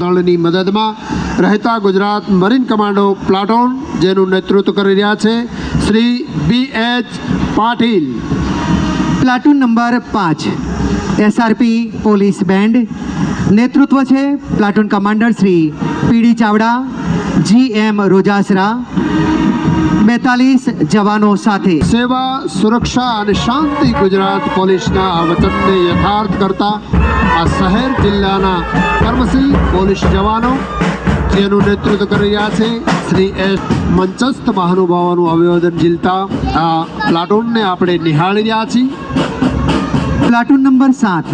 દળની મદદમાં રહેતા Gujarat marine commando platoon, જેનું નેતૃત્વ કરી રહ્યા છે Shri B H Patil. Platoon number પાંચ, એસઆરપી પોલીસ બેન્ડ. નેતૃત્વ છે platoon commander Shri P D Chavda. G M Rojasara બેતાલીસ જવાનો સાથે. સેવા સુરક્ષા અને શાંતિ ગુજરાત પોલીસના આ વચનને યથાર્થ કરતા આ શહેર જિલ્લાના કર્મશીલ પોલીસ જવાનો જેનું નેતૃત્વ કરી રહ્યા છે શ્રી એસ મંચસ્થ મહાનુભાવોનું અભિવાદન ઝીલતા આ પ્લાટૂનને આપણે નિહાળી રહ્યા છીએ. પ્લાટૂન નંબર સાત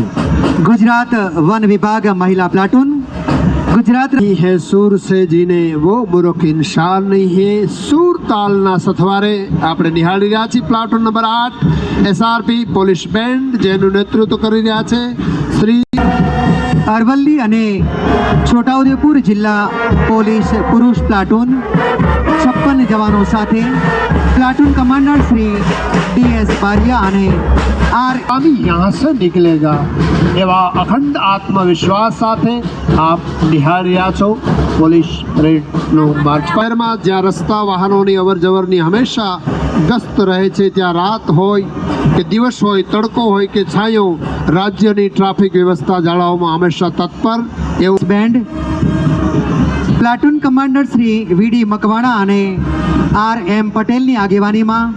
ગુજરાત વન વિભાગ મહિલા પ્લાટૂન. ગુજરાત नहीं है सूर से जीने वो मूर्ख इंसान नहीं है सूर તાલના સથવારે આપણે નિહાળી રહ્યા છીએ પ્લાટૂન નંબર આઠ એસઆરપી પોલીસ બેન્ડ જેનું નેતૃત્વ કરી રહ્યા છે શ્રી અરવલ્લી અને છોટાઉદેપુર જિલ્લા પોલીસ પુરુષ પ્લાટૂન છપ્પન જવાનો સાથે platoon commander Shri D S Bariya અને આર અભી યહાં સે નિકલેગા એવા અખંડ આત્મવિશ્વાસ સાથે આપ નિહાળી રહ્યા છો. પોલીસ પરેડનો માર્ચ શહેરમાં જ્યાં રસ્તા વાહનોની અવરજવરની હંમેશા ગસ્ત રહે છે ત્યાં રાત હોય કે દિવસ હોય તડકો હોય કે છાંયો રાજ્યની ટ્રાફિક વ્યવસ્થા જાળવવામાં હંમેશા તત્પર. એવું band platoon commander Shri V D Makwana અને આર એમ પટેલની આગેવાનીમાં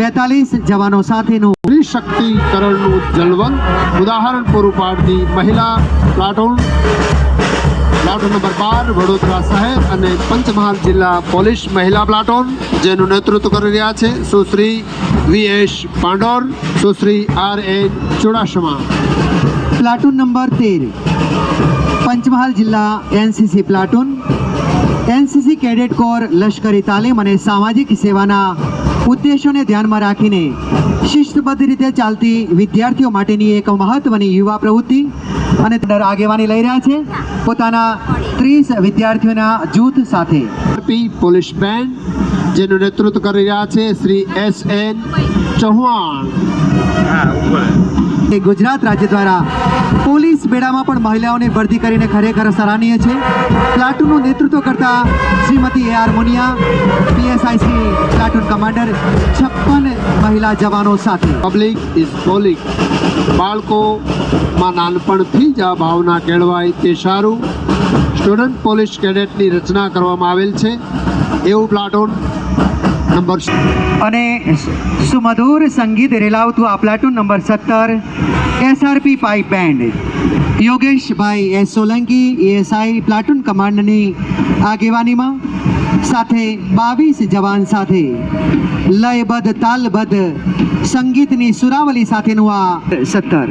બેતાલીસ જવાનો સાથેનું સ્ત્રી શક્તિકરણનું જલવંત ઉદાહરણ પૂરું પાડતી મહિલા પ્લાટૂન. પ્લાટૂન નંબર બાર, વડોદરા શહેર અને પંચમહાલ જિલ્લા પોલીસ મહિલા પ્લાટોન, જેનું નેતૃત્વ કરી રહ્યા છે Sushri V S Pandor, Sushri R N Chudasama. Platoon number તેર પંચમહાલ જિલ્લા NCC platoon. NCC cadet corps લશ્કરી તાલીમ અને સામાજિક સેવાના ઉદ્દેશોને ધ્યાનમાં રાખીને શિસ્તબદ્ધ રીતે ચાલતી વિદ્યાર્થીઓ માટેની એક મહત્વની યુવા પ્રવૃત્તિ અને દર આગેવાની લઈ રહ્યા છે. પોતાના ત્રીસ વિદ્યાર્થીઓના જૂથ સાથે. પી પોલીસ બેન્ડ જેનું નેતૃત્વ કરી રહ્યા છે શ્રી એસ એન ચૌહાણ. ગુજરાત રાજ્ય દ્વારા પોલીસ બેડામાં પણ મહિલાઓને ભરતી કરીને ખરેખર સરાહનીય છે. પ્લાટુનનું નેતૃત્વ કરતા Shrimati A R Muniya PSI platoon commander, છપ્પન મહિલા જવાનો સાથે. પબ્લિક ઇઝ પોલિક. બાળકોમાં નાનપણથી જ આ ભાવના કેળવાય તે સારું. સ્ટુડન્ટ પોલીસ કેડેટની રચના કરવામાં આવેલ છે. એવું પ્લાટૂન નંબર અને સુમધુર સંગીત રેલાવતું આ પ્લાટૂન નંબર સત્તર SRP pipe band Yogeshbhai S Solanki ASI platoon કમાન્ડની આગેવાનીમાં સાથે બાવીસ જવાન સાથે લયબદ્ધ તાલબદ્ધ સંગીતની સુરાવલી સાથેનું આ સત્તર.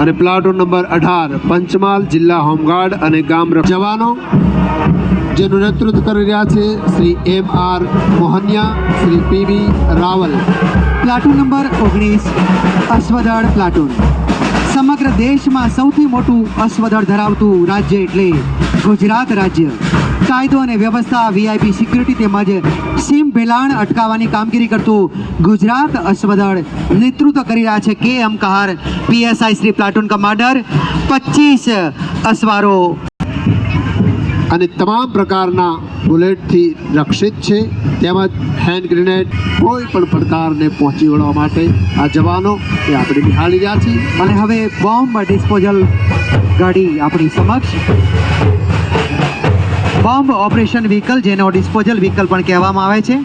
અને પ્લાટૂન નંબર અઢાર પંચમહાલ જિલ્લા હોમગાર્ડ અને ગામ જવાનો જેનું નેતૃત્વ કરી રહ્યા છે Shri M R Mohaniya, Shri P V Raval. Platoon number ઓગણીસ, અશ્વદળ પ્લાટૂન. સમગ્ર દેશમાં સૌથી મોટું અશ્વદળ ધરાવતું રાજ્ય એટલે ગુજરાત રાજ્ય. કાયદો અને વ્યવસ્થા વીઆઈપી સિક્યુરિટી તેમજ સીમ ભેલાણ અટકાવવાની કામગીરી કરતું ગુજરાત અશ્વદળ નેતૃત્વ કરી રહ્યા છે K M PSI Shri platoon commander. પચીસ અસવારો અને તમામ પ્રકારના બુલેટથી રક્ષિત છે. તેમજ હેન્ડ ગ્રેનેડ કોઈ પણ પ્રકારને પહોંચી વળવા માટે આ જવાનો એ આપણે નિહાળી રહ્યા છીએ. અને હવે બોમ્બ ડિસ્પોઝલ ગાડી આપણી સમક્ષ બોમ્બ ઓપરેશન વ્હીકલ જેનો ડિસ્પોઝલ વ્હીકલ પણ કહેવામાં આવે છે.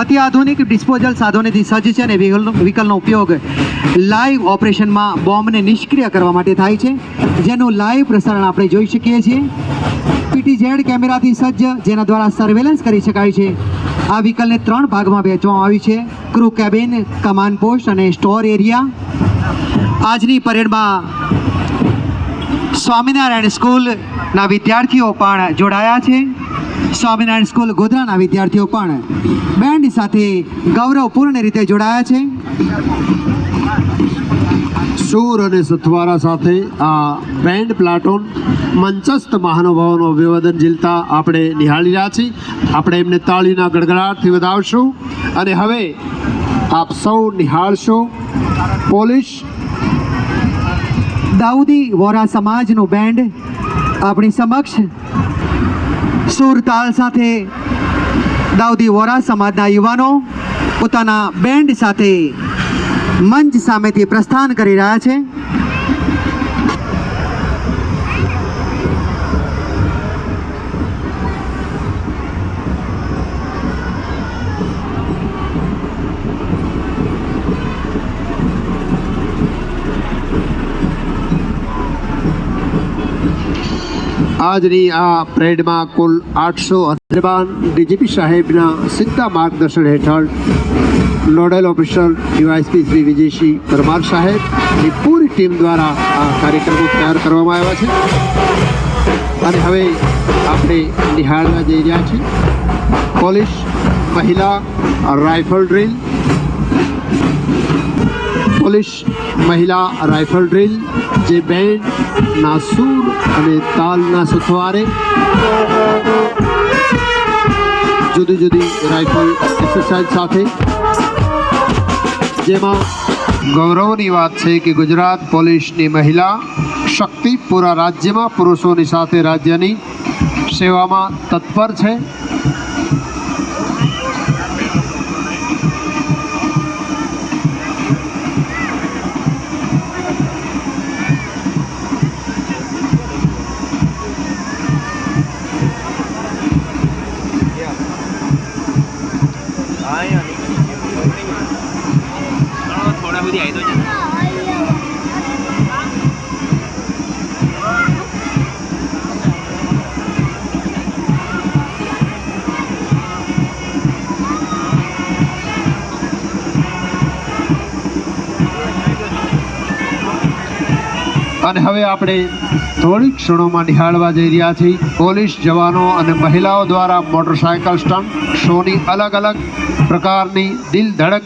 અત્યાધુનિક ડિસ્પોઝલ સાધનોથી સજ્જ છે અને વ્હીકલનો ઉપયોગ લાઈવ ઓપરેશનમાં બોમ્બને નિષ્ક્રિય કરવા માટે થાય છે. જેનું લાઈવ પ્રસારણ આપણે જોઈ શકીએ છીએ. પીટીઝેડ કેમેરાથી સજ્જ, જેના દ્વારા સર્વેલન્સ કરી શકાય છે. આ વ્હીકલને ત્રણ ભાગમાં વહેંચવામાં આવી છે. ક્રૂ કેબિન કમાન્ડ પોસ્ટ અને સ્ટોર એરિયા આજની પરેડમાં સ્વામિનારાયણ સ્કૂલના વિદ્યાર્થીઓ પણ જોડાયા છે. સ્વામિનારાયણ સ્કૂલ ગોધરાના વિદ્યાર્થીઓ પણ બેન્ડ સાથે ગૌરવપૂર્ણ રીતે જોડાયા છે. સૂર અને સથવારા સાથે આ બેન્ડ પ્લાટોન મંચસ્થ મહાનુભાવોનું અભિવાદન ઝીલતા આપણે નિહાળી રહ્યા છીએ. આપણે એમને તાળીના ગડગડાટથી વધાવશું. અને હવે આપ સૌ નિહાળશો. પોલીસ દાઉદી વોરા સમાજનું બેન્ડ આપણી સમક્ષ સુર તાલ સાથે દાઉદી વોરા સમાજના યુવાનો પોતાના બેન્ડ સાથે મંચ સામેથી પ્રસ્થાન કરી રહ્યા છે. આજની આ પરેડમાં કુલ આઠસો અધ્યબાન ડીજીપી સાહેબના સીધા માર્ગદર્શન હેઠળ nodal officer DYSP Shri Vijaysinh Parmar સાહેબની પૂરી ટીમ દ્વારા આ કાર્યક્રમો તૈયાર કરવામાં આવ્યા છે. અને હવે આપણે નિહાળવા જઈ રહ્યા છીએ. પોલીસ, મહિલા રાઇફલ ડ્રીલ. પોલીસ મહિલા રાઇફલ ડ્રીલ, જે બેન્ડ ના સૂર અને તાલના સુથવારે જુદી જુદી રાઇફલ એક્સરસાઇઝ સાથે. જેમાં ગૌરવની વાત છે કે ગુજરાત પોલીસની મહિલા શક્તિ પૂરા રાજ્યમાં પુરુષોની સાથે રાજ્યની સેવામાં તત્પર છે. અને હવે આપણે થોડીક ક્ષણોમાં નિહાળવા જઈ રહ્યા છીએ. પોલીસ જવાનો અને મહિલાઓ દ્વારા મોટરસાયકલ સ્ટન્ટ, શોની અલગ અલગ પ્રકારની દિલ ધડક